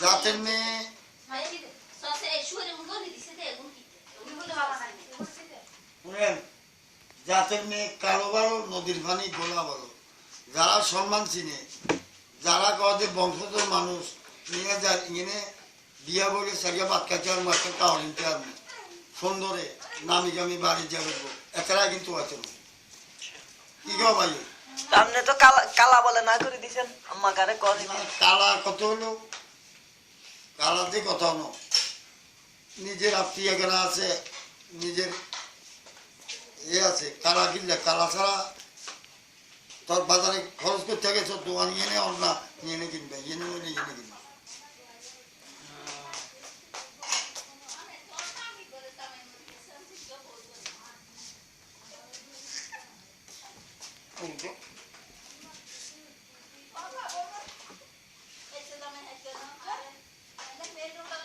জাতের মেয়ে শুনেন জাতের মেয়ে কালো ভালো নদীর পানি গোলা ভালো যারা সম্মান চিনে যারা কদে বংশধর মানুষ নিয়ে যার ইনে বিয়া বলে সারিয়া বাচ্চা চার মাসে কাউরিন চার সুন্দরে নামি গামি বাড়ি করব এছাড়া কিন্তু আছে কি গো ভাই? আপনি তো কালা কালা বলে না করে দিছেন আম্মা কারে কালা কত হলো? কালাতে কথা ন নিজের আত্মীয় কেনা আছে, নিজের এ আছে কালা কিনলে কালা ছাড়া? তোর বাজারে খরচ করতে গেছ, দোকান এনে অন্য নিয়ে এনে কিনবে এনে এনে এনে কিনবে। 네, 때도